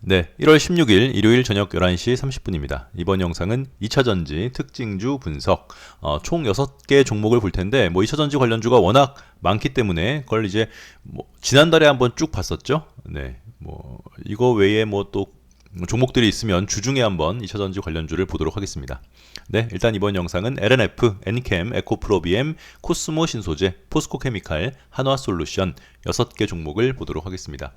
네, 1월 16일 일요일 저녁 11시 30분입니다. 이번 영상은 2차 전지 특징주 분석, 어, 총 6개 종목을 볼 텐데, 뭐 2차 전지 관련주가 워낙 많기 때문에, 그걸 이제, 뭐, 지난달에 한번 쭉 봤었죠? 네, 뭐, 이거 외에 뭐 또, 종목들이 있으면 주중에 한번 2차 전지 관련주를 보도록 하겠습니다. 네, 일단 이번 영상은 LNF, 엔캠, 에코프로비엠, 코스모 신소재, 포스코케미칼, 한화솔루션 6개 종목을 보도록 하겠습니다.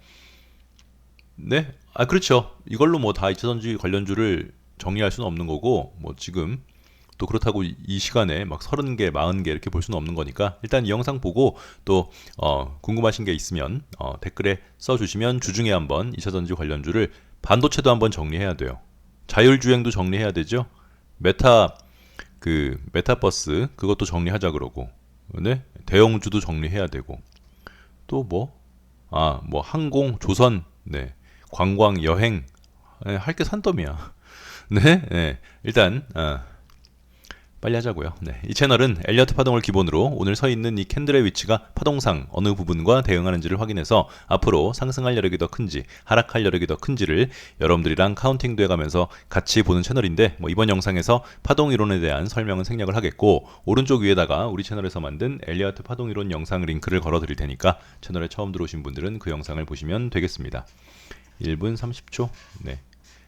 네, 아 그렇죠. 이걸로 뭐 다 2차 전지 관련주를 정리할 수는 없는 거고, 뭐 지금 또 그렇다고 이 시간에 막 30개, 40개 이렇게 볼 수는 없는 거니까 일단 이 영상 보고 또 어, 궁금하신 게 있으면 어, 댓글에 써주시면 주중에 한번 2차전지 관련주를 반도체도 한번 정리해야 돼요. 자율주행도 정리해야 되죠. 메타 그 메타버스 그것도 정리하자 그러고 네 대형주도 정리해야 되고 또 뭐 아뭐 항공 조선 네 관광 여행 네, 할게 산더미야 네, 네. 일단 어, 빨리 하자고요. 네. 이 채널은 엘리어트 파동을 기본으로 오늘 서 있는 이 캔들의 위치가 파동상 어느 부분과 대응하는지를 확인해서 앞으로 상승할 여력이 더 큰지 하락할 여력이 더 큰지를 여러분들이랑 카운팅도 해가면서 같이 보는 채널인데 뭐 이번 영상에서 파동 이론에 대한 설명은 생략을 하겠고 오른쪽 위에다가 우리 채널에서 만든 엘리어트 파동 이론 영상 링크를 걸어 드릴 테니까 채널에 처음 들어오신 분들은 그 영상을 보시면 되겠습니다. 1분 30초. 네.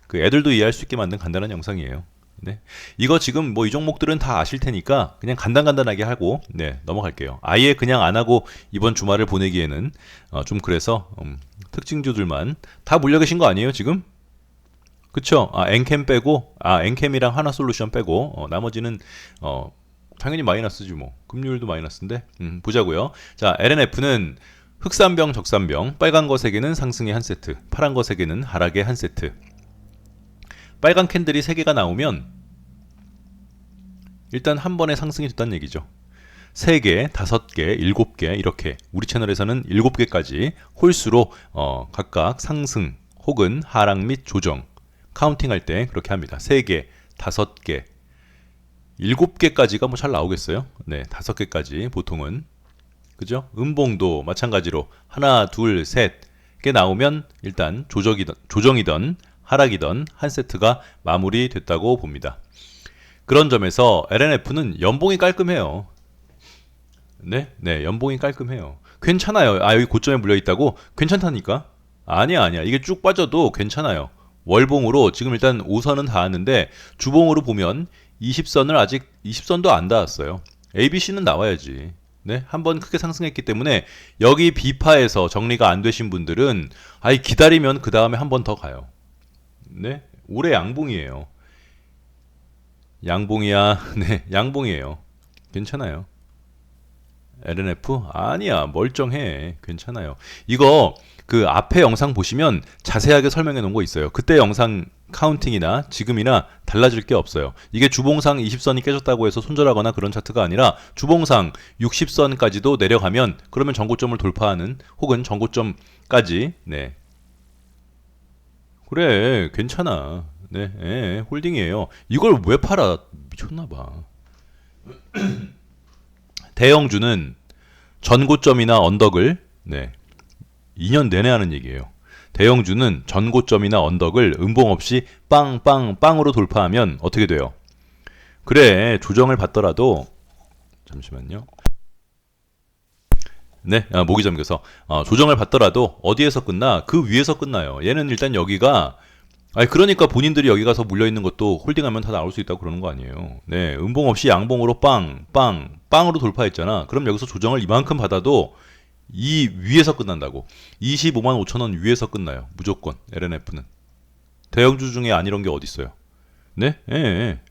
그 애들도 이해할 수 있게 만든 간단한 영상이에요. 네. 이거 지금 뭐 이 종목들은 다 아실 테니까 그냥 간단간단하게 하고 네, 넘어갈게요. 아예 그냥 안 하고 이번 주말을 보내기에는 어, 좀 그래서 음, 특징주들만 다 몰려 계신 거 아니에요, 지금? 그쵸? 아, 엔캠 빼고 아, 엔캠이랑 하나 솔루션 빼고 어, 나머지는 어, 당연히 마이너스지 뭐. 금요일도 마이너스인데. 음, 보자고요. 자, LNF는 흑산병, 적산병, 빨간 거 3개는 상승의 한 세트, 파란 거 3개는 하락의 한 세트. 빨간 캔들이 3개가 나오면 일단 한 번에 상승이 됐다는 얘기죠. 3개, 5개, 7개 이렇게 우리 채널에서는 7개까지 홀수로 어, 각각 상승 혹은 하락 및 조정 카운팅할 때 그렇게 합니다. 3개, 5개, 7개까지가 뭐 잘 나오겠어요? 네, 5개까지 보통은 그죠? 음봉도 마찬가지로 하나, 둘, 셋개 나오면 일단 조정이던, 조정이던 하락이던 한 세트가 마무리됐다고 봅니다. 그런 점에서 LNF는 연봉이 깔끔해요. 네, 네, 연봉이 깔끔해요. 괜찮아요. 아, 여기 고점에 물려 있다고? 괜찮다니까? 아니야, 아니야. 이게 쭉 빠져도 괜찮아요. 월봉으로 지금 일단 5선은 닿았는데 주봉으로 보면 20선을 아직 20선도 안 닿았어요. ABC는 나와야지. 네, 한 번 크게 상승했기 때문에 여기 비파에서 정리가 안 되신 분들은 아이 기다리면 그 다음에 한 번 더 가요. 네, 올해 양봉이에요. 양봉이야, 네, 양봉이에요. 괜찮아요. LNF 아니야 멀쩡해 괜찮아요. 이거 그 앞에 영상 보시면 자세하게 설명해 놓은 거 있어요. 그때 영상 카운팅이나 지금이나 달라질 게 없어요. 이게 주봉상 20선이 깨졌다고 해서 손절하거나 그런 차트가 아니라 주봉상 60선까지도 내려가면 그러면 전고점을 돌파하는 혹은 전고점까지 네. 그래 괜찮아. 네, 예, 홀딩이에요. 이걸 왜 팔아? 미쳤나 봐. 대형주는 전고점이나 언덕을 네. 2년 내내 하는 얘기예요. 대형주는 전고점이나 언덕을 음봉 없이 빵빵빵으로 돌파하면 어떻게 돼요? 그래 조정을 받더라도 잠시만요. 네, 아, 목이 잠겨서 어, 조정을 받더라도 어디에서 끝나? 그 위에서 끝나요. 얘는 일단 여기가 아니 그러니까 본인들이 여기 가서 물려 있는 것도 홀딩하면 다 나올 수 있다고 그러는 거 아니에요. 네, 음봉 없이 양봉으로 빵, 빵, 빵으로 돌파했잖아. 그럼 여기서 조정을 이만큼 받아도 이 위에서 끝난다고. 25만 5천 원 위에서 끝나요. 무조건 LNF는. 대형주 중에 안 이런 게 어디 있어요? 네? 예, 예.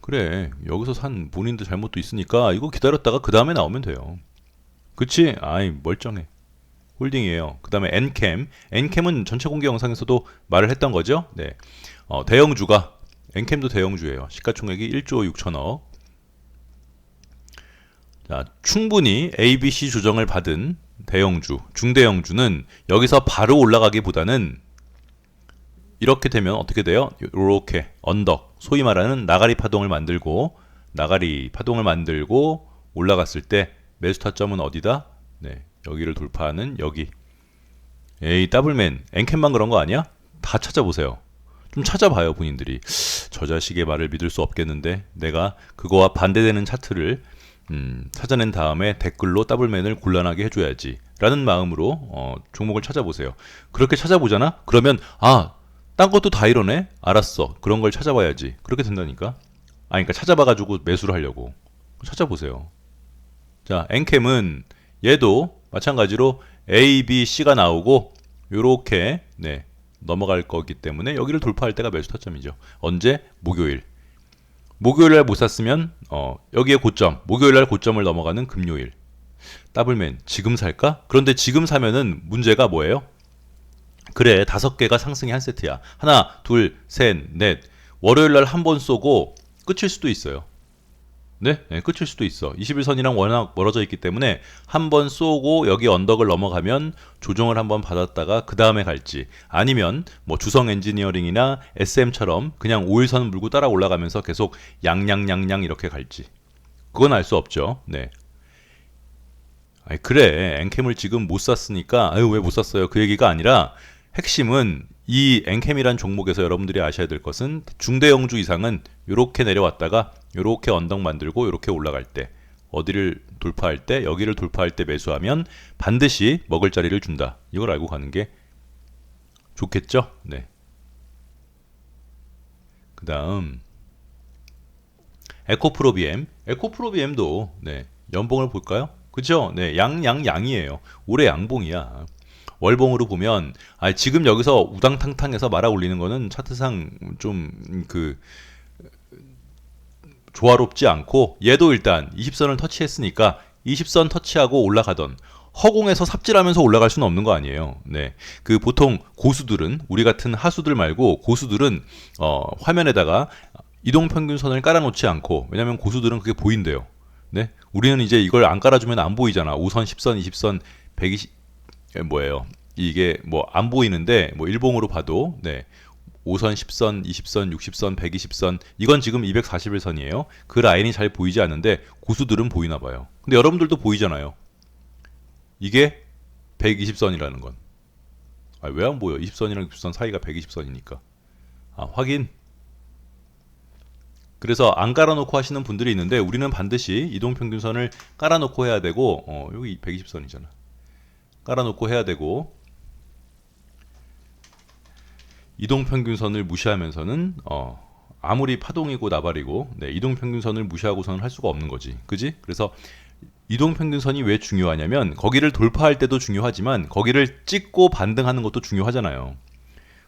그래. 여기서 산 본인들 잘못도 있으니까 이거 기다렸다가 그 다음에 나오면 돼요. 그치? 아이 멀쩡해. 홀딩이에요. 그 다음에 엔캠. 엔캠은 전체 공개 영상에서도 말을 했던 거죠. 네. 어, 대형주가 엔캠도 대형주예요. 시가총액이 1조 6천억. 자, 충분히 ABC 조정을 받은 대형주, 중대형주는 여기서 바로 올라가기보다는 이렇게 되면 어떻게 돼요? 이렇게 언덕, 소위 말하는 나가리 파동을 만들고 나가리 파동을 만들고 올라갔을 때 매수 타점은 어디다? 네, 여기를 돌파하는 여기 에이 더블맨 엔캔만 그런 거 아니야? 다 찾아보세요. 좀 찾아봐요 본인들이 저 자식의 말을 믿을 수 없겠는데 내가 그거와 반대되는 차트를 음, 찾아낸 다음에 댓글로 더블맨을 곤란하게 해줘야지 라는 마음으로 어, 종목을 찾아보세요 그렇게 찾아보잖아? 그러면 아 딴 것도 다 이러네? 알았어 그런 걸 찾아봐야지 그렇게 된다니까 아 그러니까 찾아봐가지고 매수를 하려고 찾아보세요 자 엔캠은 얘도 마찬가지로 A, B, C가 나오고 요렇게 네 넘어갈 거기 때문에 여기를 돌파할 때가 매수 타점이죠. 언제? 목요일. 목요일 날 못 샀으면 어, 여기에 고점, 목요일 날 고점을 넘어가는 금요일. 더블맨 지금 살까? 그런데 지금 사면은 문제가 뭐예요? 그래 다섯 개가 상승이 한 세트야. 하나, 둘, 셋, 넷. 월요일 날 한 번 쏘고 끝일 수도 있어요. 네, 네, 끝일 수도 있어. 21선이랑 워낙 멀어져 있기 때문에 한 번 쏘고 여기 언덕을 넘어가면 조정을 한 번 받았다가 그 다음에 갈지 아니면 뭐 주성 엔지니어링이나 SM처럼 그냥 5일선 물고 따라 올라가면서 계속 양양양양 이렇게 갈지 그건 알 수 없죠. 네. 아이 그래 엔캠을 지금 못 샀으니까 아유 왜 못 샀어요 그 얘기가 아니라 핵심은 이 엔캠이란 종목에서 여러분들이 아셔야 될 것은 중대형주 이상은 이렇게 내려왔다가 이렇게 언덕 만들고 이렇게 올라갈 때 어디를 돌파할 때 여기를 돌파할 때 매수하면 반드시 먹을 자리를 준다. 이걸 알고 가는 게 좋겠죠? 네. 그 다음 에코프로비엠 에코프로비엠도 네. 연봉을 볼까요? 그죠? 네, 양양 양이에요. 올해 양봉이야. 월봉으로 보면 아 지금 여기서 우당탕탕해서 말아 올리는 거는 차트상 좀그 조화롭지 않고 얘도 일단 20선을 터치했으니까 20선 터치하고 올라가던 허공에서 삽질하면서 올라갈 수는 없는 거 아니에요. 네. 그 보통 고수들은 우리 같은 하수들 말고 고수들은 어 화면에다가 이동 평균선을 깔아 놓지 않고 왜냐면 고수들은 그게 보인대요. 네. 우리는 이제 이걸 안 깔아주면 안 보이잖아. 5선, 10선, 20선, 120 뭐예요? 이게 뭐 안 보이는데 뭐 일봉으로 봐도 네. 5선, 10선, 20선, 60선, 120선 이건 지금 241선이에요. 그 라인이 잘 보이지 않는데 고수들은 보이나 봐요. 근데 여러분들도 보이잖아요. 이게 120선이라는 건. 아, 왜 안 보여? 20선이랑 60선 사이가 120선이니까. 아, 확인. 그래서 안 깔아놓고 하시는 분들이 있는데 우리는 반드시 이동평균선을 깔아놓고 해야 되고 어, 여기 120선이잖아. 깔아놓고 해야 되고 이동 평균선을 무시하면서는 어, 아무리 파동이고 나발이고 네, 이동 평균선을 무시하고서는 할 수가 없는 거지. 그지? 그래서 이동 평균선이 왜 중요하냐면 거기를 돌파할 때도 중요하지만 거기를 찍고 반등하는 것도 중요하잖아요.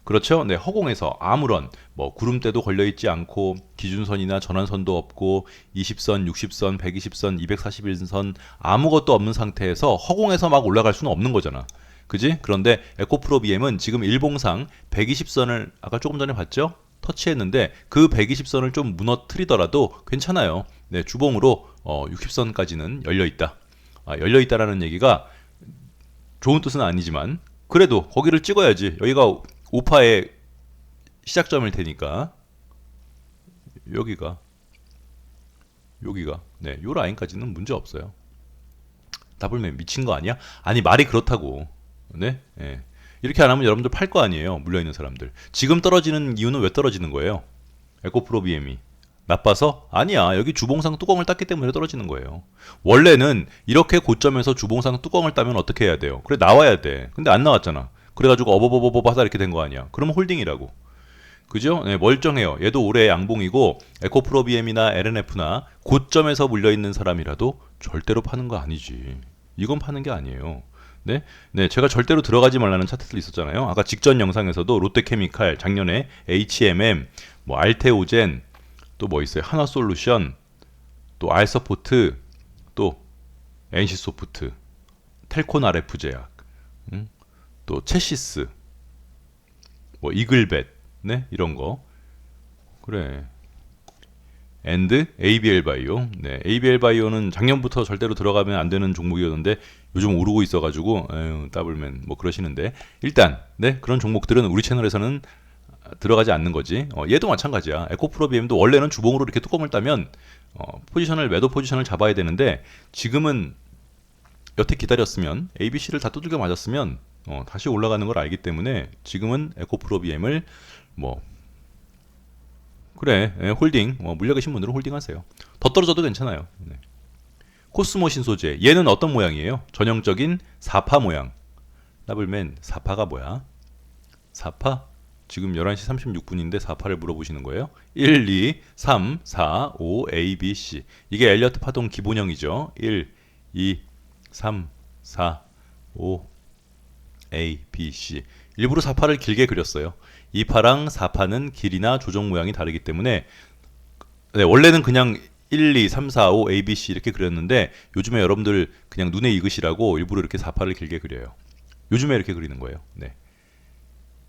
그렇죠? 네, 허공에서 아무런 뭐 구름대도 걸려 있지 않고 기준선이나 전환선도 없고 20선, 60선, 120선, 241선 아무것도 없는 상태에서 허공에서 막 올라갈 수는 없는 거잖아. 그지? 그런데 에코프로 BM은 지금 일봉상 120선을 아까 조금 전에 봤죠? 터치했는데 그 120선을 좀 무너뜨리더라도 괜찮아요. 네, 주봉으로 어, 60선까지는 열려 있다. 아, 열려 있다라는 얘기가 좋은 뜻은 아니지만 그래도 거기를 찍어야지. 여기가 오파의 시작점일 테니까 여기가 여기가 네, 요 라인까지는 문제 없어요. 더블맨 미친 거 아니야? 아니 말이 그렇다고. 네? 예. 이렇게 안 하면 여러분들 팔 거 아니에요. 물려 있는 사람들. 지금 떨어지는 이유는 왜 떨어지는 거예요? 에코프로 BM이 나빠서? 아니야. 여기 주봉상 뚜껑을 땄기 때문에 떨어지는 거예요. 원래는 이렇게 고점에서 주봉상 뚜껑을 따면 어떻게 해야 돼요? 그래 나와야 돼. 근데 안 나왔잖아. 그래가지고 어버버버버 하다 이렇게 된 거 아니야. 그러면 홀딩이라고. 그죠? 네, 멀쩡해요. 얘도 올해 양봉이고 에코프로 BM이나 LNF나 고점에서 물려 있는 사람이라도 절대로 파는 거 아니지. 이건 파는 게 아니에요. 네, 네, 제가 절대로 들어가지 말라는 차트들 있었잖아요. 아까 직전 영상에서도 롯데케미칼, 작년에 HMM, 뭐 알테오젠, 또 뭐 있어요? 하나솔루션, 또 알서포트, 또 NC소프트, 텔콘 RF제약, 음? 또 체시스, 뭐 이글벳, 네, 이런 거. 그래. 앤드 ABL 바이오. 네, ABL 바이오는 작년부터 절대로 들어가면 안 되는 종목이었는데 요즘 오르고 있어 가지고 에휴, 더블맨 뭐 그러시는데 일단 네 그런 종목들은 우리 채널에서는 들어가지 않는 거지. 어, 얘도 마찬가지야. 에코프로 BM도 원래는 주봉으로 이렇게 뚜껑을 따면 어, 포지션을 매도 포지션을 잡아야 되는데 지금은 여태 기다렸으면 ABC를 다 두들겨 맞았으면 어, 다시 올라가는 걸 알기 때문에 지금은 에코프로 BM을 뭐 그래 예, 홀딩 뭐 물려 계신 분들은 홀딩하세요. 더 떨어져도 괜찮아요. 네. 코스모 신소재 얘는 어떤 모양이에요? 전형적인 사파 모양. 더블맨 사파가 뭐야? 사파 지금 11시 36분인데 사파를 물어보시는 거예요. 1, 2, 3, 4, 5, A, B, C. 이게 엘리어트 파동 기본형이죠. 1, 2, 3, 4, 5, A, B, C. 일부러 사파를 길게 그렸어요. 이 파랑 사파는 길이나 조정 모양이 다르기 때문에 네, 원래는 그냥 1, 2, 3, 4, 5, A, B, C 이렇게 그렸는데 요즘에 여러분들 그냥 눈에 익으시라고 일부러 이렇게 사파를 길게 그려요. 요즘에 이렇게 그리는 거예요. 네.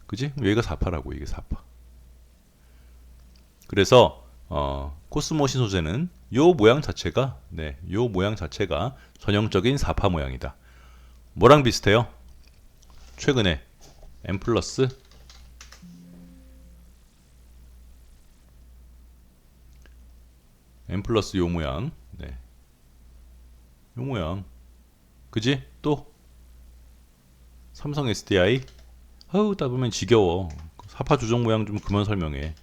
그지? 여기가 사파라고 이게 사파. 그래서 어, 코스모 신소재는 요 모양 자체가 네, 요 모양 자체가 전형적인 사파 모양이다. 뭐랑 비슷해요? 최근에 M 플러스? M 플러스 요 모양. 네. 요 모양. 그지? 또? 삼성 SDI 아우 다 보면 지겨워. 사파 조정 모양 좀 그만 설명해.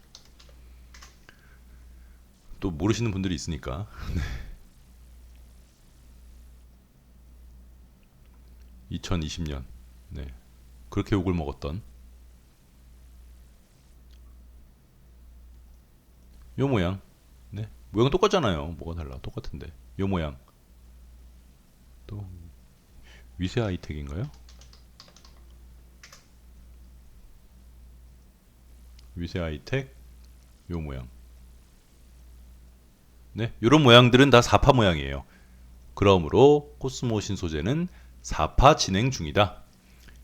또 모르시는 분들이 있으니까. 네. 2020년. 네. 그렇게 욕을 먹었던 요 모양 네. 모양은 똑같잖아요 뭐가 달라 똑같은데 요 모양 또 위세 하이텍인가요? 위세 하이텍 요 모양 네, 이런 모양들은 다 4파 모양이에요. 그러므로 코스모 신 소재는 4파 진행 중이다.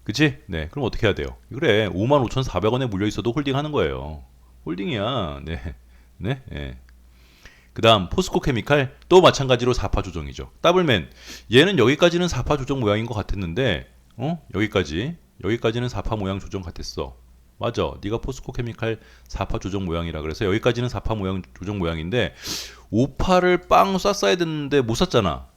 그치? 네, 그럼 어떻게 해야 돼요? 그래, 55,400원에 물려 있어도 홀딩하는 거예요. 홀딩이야. 네, 네, 네. 그 다음 포스코 케미칼 또 마찬가지로 4파 조정이죠. 더블맨 얘는 여기까지는 4파 조정 모양인 것 같았는데 어 여기까지 여기까지는 4파 모양 조정 같았어. 맞아. 네가 포스코 케미칼 4파 조정 모양이라 그래서 여기까지는 4파 모양 조정 모양인데 5파를 빵 쐈어야 됐는데 못 쐈잖아.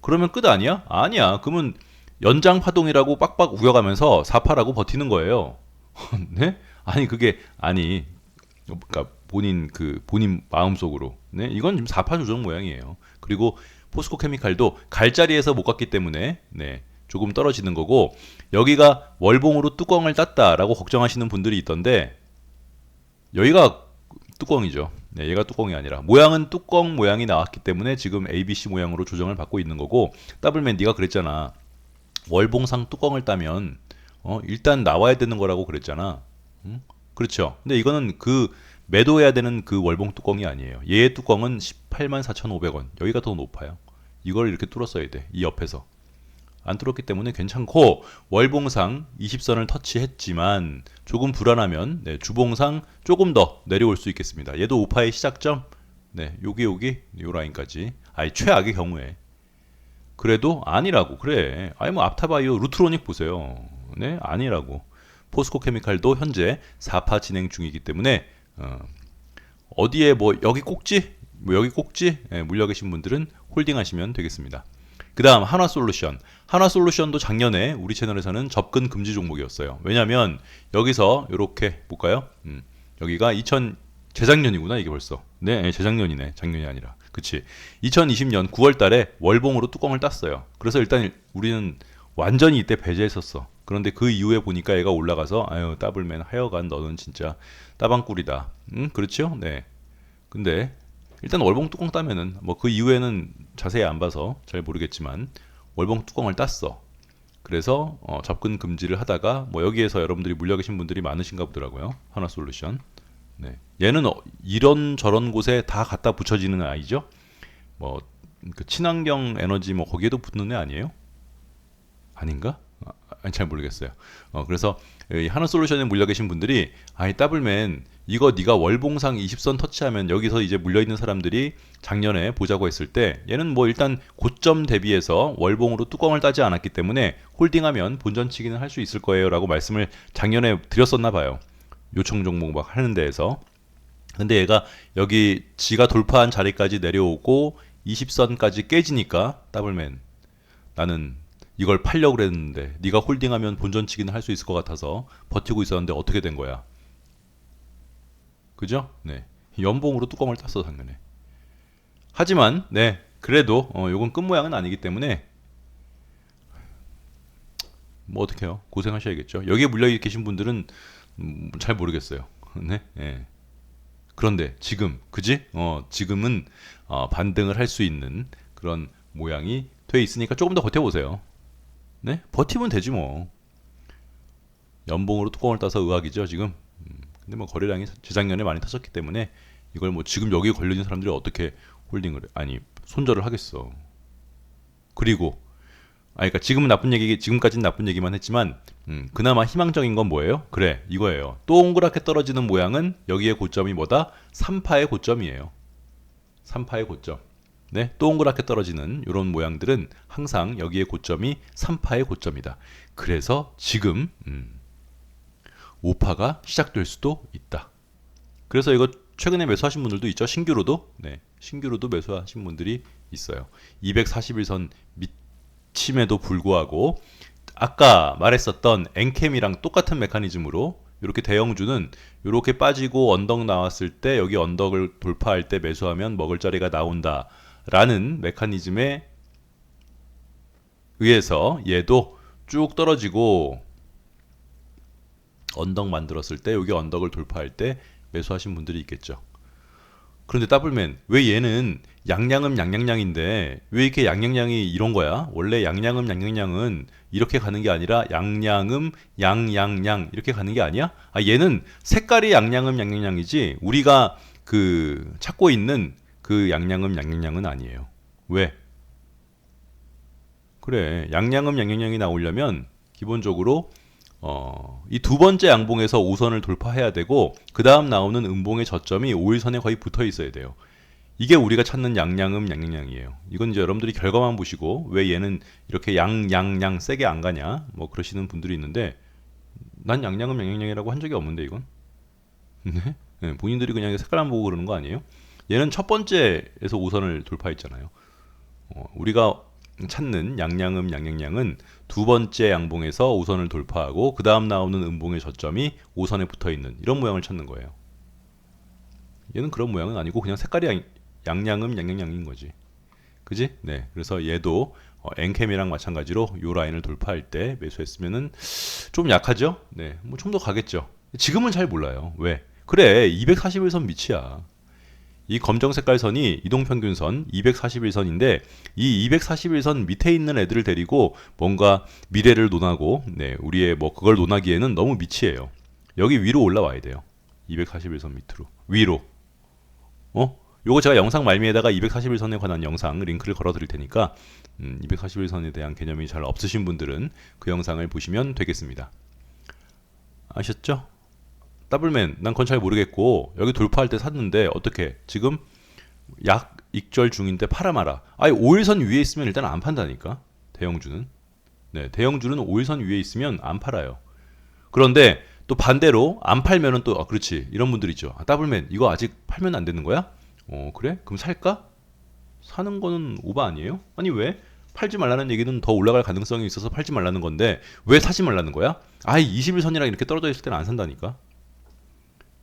그러면 끝 아니야? 아니야. 그러면 연장 파동이라고 빡빡 우겨가면서 4파라고 버티는 거예요. 네? 아니 그게 아니 그러니까 본인 그 본인 마음속으로 네 이건 지금 4파 조정 모양이에요. 그리고 포스코 케미칼도 갈 자리에서 못 갔기 때문에 네 조금 떨어지는 거고 여기가 월봉으로 뚜껑을 땄다라고 걱정하시는 분들이 있던데 여기가 뚜껑이죠. 네, 얘가 뚜껑이 아니라 모양은 뚜껑 모양이 나왔기 때문에 지금 ABC 모양으로 조정을 받고 있는 거고 더블맨 네가 그랬잖아. 월봉상 뚜껑을 따면 어, 일단 나와야 되는 거라고 그랬잖아. 응? 그렇죠. 근데 이거는 그 매도해야 되는 그 월봉 뚜껑이 아니에요. 얘의 뚜껑은 18만 4,500원. 여기가 더 높아요. 이걸 이렇게 뚫었어야 돼. 이 옆에서. 안 뚫었기 때문에 괜찮고 월봉상 20선을 터치했지만 조금 불안하면 네, 주봉상 조금 더 내려올 수 있겠습니다. 얘도 우파의 시작점 네, 여기 여기 요 라인까지. 아니 최악의 경우에 그래도 아니라고 그래. 아니 뭐 앞타바이오 루트로닉 보세요. 네, 아니라고. 포스코 케미칼도 현재 4파 진행 중이기 때문에 어, 어디에 뭐 여기 꼭지 뭐 여기 꼭지 예, 물려 계신 분들은 홀딩하시면 되겠습니다. 그 다음 한화솔루션. 한화솔루션도 작년에 우리 채널에서는 접근 금지 종목이었어요. 왜냐하면 여기서 이렇게 볼까요? 음, 여기가 2000 재작년이구나 이게 벌써. 네, 재작년이네. 작년이 아니라. 그치. 2020년 9월 달에 월봉으로 뚜껑을 땄어요. 그래서 일단 우리는 완전히 이때 배제했었어. 그런데 그 이후에 보니까 얘가 올라가서 아유 더블맨 하여간 너는 진짜 따방꿀이다. 음 그렇죠? 네. 근데 일단 월봉 뚜껑 따면은 뭐 그 이후에는 자세히 안 봐서 잘 모르겠지만 월봉 뚜껑을 땄어. 그래서 어, 접근 금지를 하다가 뭐 여기에서 여러분들이 물려 계신 분들이 많으신가 보더라고요. 하나 솔루션. 네. 얘는 어, 이런 저런 곳에 다 갖다 붙여지는 아이죠. 뭐 그 친환경 에너지 뭐 거기에도 붙는 애 아니에요? 아닌가? 아, 잘 모르겠어요. 어, 그래서 하나 솔루션에 물려 계신 분들이 아이 더블맨 이거 네가 월봉상 20선 터치하면 여기서 이제 물려 있는 사람들이 작년에 보자고 했을 때 얘는 뭐 일단 고점 대비해서 월봉으로 뚜껑을 따지 않았기 때문에 홀딩하면 본전치기는 할 수 있을 거예요라고 말씀을 작년에 드렸었나 봐요. 요청 종목 막 하는 데에서. 근데 얘가 여기 지가 돌파한 자리까지 내려오고 20선까지 깨지니까 더블맨 나는 이걸 팔려고 그랬는데 네가 홀딩하면 본전치기는 할 수 있을 것 같아서 버티고 있었는데 어떻게 된 거야? 그죠? 네. 연봉으로 뚜껑을 땄어 당연히. 하지만 네 그래도 어, 요건 끝 모양은 아니기 때문에 뭐 어떡해요 고생하셔야겠죠. 여기에 물려 계신 분들은 음, 잘 모르겠어요. 네. 예. 그런데 지금 그지? 어 지금은 어, 반등을 할 수 있는 그런 모양이 돼 있으니까 조금 더 버텨보세요. 네? 버티면 되지 뭐. 연봉으로 뚜껑을 따서 의학이죠 지금. 음, 근데 뭐 거래량이 재작년에 많이 터졌기 때문에 이걸 뭐 지금 여기 걸려 있는 사람들이 어떻게 홀딩을 해? 아니 손절을 하겠어. 그리고 아 그러니까 지금은 나쁜 얘기 지금까지는 나쁜 얘기만 했지만 음, 그나마 희망적인 건 뭐예요? 그래 이거예요. 동그랗게 떨어지는 모양은 여기에 고점이 뭐다? 3파의 고점이에요. 3파의 고점. 네, 동그랗게 떨어지는 이런 모양들은 항상 여기에 고점이 3파의 고점이다. 그래서 지금 음, 5파가 시작될 수도 있다. 그래서 이거 최근에 매수하신 분들도 있죠. 신규로도 네, 신규로도 매수하신 분들이 있어요. 241선 미 침에도 불구하고 아까 말했었던 엔캠이랑 똑같은 메커니즘으로 이렇게 대형주는 이렇게 빠지고 언덕 나왔을 때 여기 언덕을 돌파할 때 매수하면 먹을 자리가 나온다라는 메커니즘에 의해서 얘도 쭉 떨어지고 언덕 만들었을 때 여기 언덕을 돌파할 때 매수하신 분들이 있겠죠. 그런데 더블맨 왜 얘는 양양음 양양양인데 왜 이렇게 양양양이 이런 거야? 원래 양양음 양양양은 이렇게 가는 게 아니라 양양음 양양양 이렇게 가는 게 아니야? 아 얘는 색깔이 양양음 양양양이지 우리가 그 찾고 있는 그 양양음 양양양은 아니에요. 왜? 그래 양양음 양양양이 나오려면 기본적으로 어, 이 두 번째 양봉에서 5선을 돌파해야 되고 그 다음 나오는 음봉의 저점이 5일선에 거의 붙어 있어야 돼요. 이게 우리가 찾는 양양음 양양양이에요. 이건 이제 여러분들이 결과만 보시고 왜 얘는 이렇게 양양양 세게 안 가냐 뭐 그러시는 분들이 있는데 난 양양음 양양양이라고 한 적이 없는데 이건 네? 네 본인들이 그냥 색깔만 보고 그러는 거 아니에요? 얘는 첫 번째에서 5선을 돌파했잖아요. 어, 우리가 찾는 양양음 양양양은 두 번째 양봉에서 5선을 돌파하고 그 다음 나오는 음봉의 저점이 5선에 붙어 있는 이런 모양을 찾는 거예요. 얘는 그런 모양은 아니고 그냥 색깔이 양, 양양음 양양양인 거지. 그지? 네. 그래서 얘도 어, 엔캠이랑 마찬가지로 요 라인을 돌파할 때 매수했으면은 좀 약하죠? 네. 뭐 좀 더 가겠죠. 지금은 잘 몰라요. 왜? 그래. 241선 밑이야. 이 검정 색깔 선이 이동평균선 241선인데 이 241선 밑에 있는 애들을 데리고 뭔가 미래를 논하고 네, 우리의 뭐 그걸 논하기에는 너무 미치예요. 여기 위로 올라와야 돼요. 241선 밑으로. 위로. 어? 요거 제가 영상 말미에다가 241선에 관한 영상 링크를 걸어 드릴 테니까 음, 241선에 대한 개념이 잘 없으신 분들은 그 영상을 보시면 되겠습니다. 아셨죠? 더블맨 난 그건 잘 모르겠고 여기 돌파할 때 샀는데 어떻게 지금 약 익절 중인데 팔아 마라. 아예 5일선 위에 있으면 일단 안 판다니까 대형주는. 네, 대형주는 5일선 위에 있으면 안 팔아요. 그런데 또 반대로 안 팔면은 또 아, 그렇지 이런 분들 있죠. 아, 더블맨 이거 아직 팔면 안 되는 거야? 어 그래? 그럼 살까? 사는 거는 오바 아니에요? 아니 왜? 팔지 말라는 얘기는 더 올라갈 가능성이 있어서 팔지 말라는 건데 왜 사지 말라는 거야? 아예 21선이랑 이렇게 떨어져 있을 때는 안 산다니까.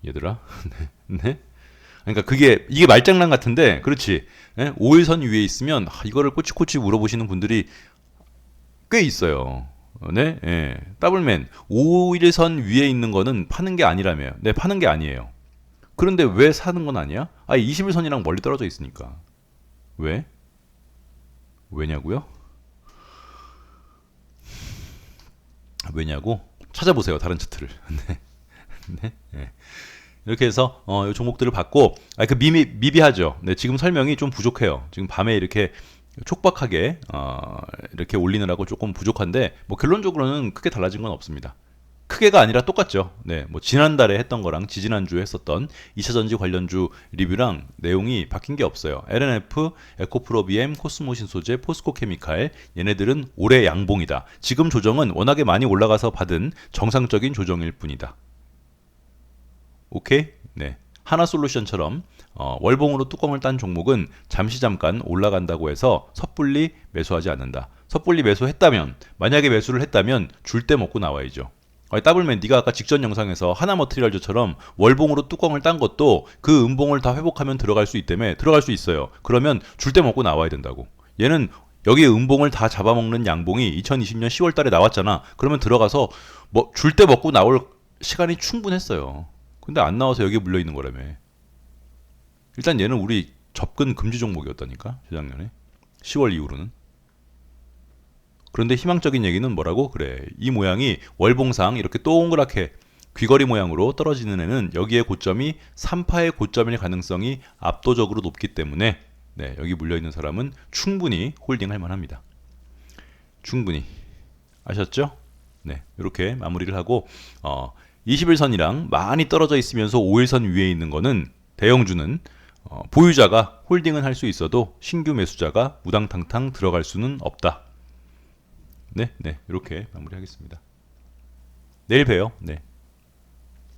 얘들아. 네. 네. 그러니까 그게 이게 말장난 같은데 그렇지. 예? 5일선 위에 있으면 아, 이거를 꼬치꼬치 물어보시는 분들이 꽤 있어요. 어, 네, 예. 더블맨 5일선 위에 있는 거는 파는 게 아니라며. 네, 파는 게 아니에요. 그런데 왜 사는 건 아니야? 아, 21선이랑 멀리 떨어져 있으니까. 왜? 왜냐고요? 왜냐고? 찾아보세요. 다른 차트를. 네. 네. 네. 이렇게 해서 어, 이 종목들을 봤고 아, 그 미미 미비하죠. 네, 지금 설명이 좀 부족해요. 지금 밤에 이렇게 촉박하게 어, 이렇게 올리느라고 조금 부족한데 뭐 결론적으로는 크게 달라진 건 없습니다. 크게가 아니라 똑같죠. 네, 뭐 지난달에 했던 거랑 지지난주에 했었던 2차 전지 관련주 리뷰랑 내용이 바뀐 게 없어요. LNF, 에코프로비엠, 코스모신 소재, 포스코 케미칼 얘네들은 올해 양봉이다. 지금 조정은 워낙에 많이 올라가서 받은 정상적인 조정일 뿐이다. 오케이? 네. 하나 솔루션처럼 어, 월봉으로 뚜껑을 딴 종목은 잠시 잠깐 올라간다고 해서 섣불리 매수하지 않는다. 섣불리 매수했다면 만약에 매수를 했다면 줄 때 먹고 나와야죠. 아니, 더블맨 네가 아까 직전 영상에서 하나 머티리얼즈처럼 월봉으로 뚜껑을 딴 것도 그 음봉을 다 회복하면 들어갈 수 있다며 들어갈 수 있어요. 그러면 줄 때 먹고 나와야 된다고. 얘는 여기 음봉을 다 잡아먹는 양봉이 2020년 10월 달에 나왔잖아. 그러면 들어가서 뭐 줄 때 먹고 나올 시간이 충분했어요. 근데 안 나와서 여기에 물려 있는 거라며. 일단 얘는 우리 접근 금지 종목이었다니까 재작년에 10월 이후로는. 그런데 희망적인 얘기는 뭐라고? 그래. 이 모양이 월봉상 이렇게 동그랗게 귀걸이 모양으로 떨어지는 애는 여기에 고점이 3파의 고점일 가능성이 압도적으로 높기 때문에 네, 여기 물려 있는 사람은 충분히 홀딩할 만합니다. 충분히 아셨죠? 네, 이렇게 마무리를 하고 어, 21선이랑 많이 떨어져 있으면서 5일선 위에 있는 거는 대형주는 어, 보유자가 홀딩은 할 수 있어도 신규 매수자가 무당탕탕 들어갈 수는 없다. 네, 네, 이렇게 마무리하겠습니다. 내일 봬요. 네.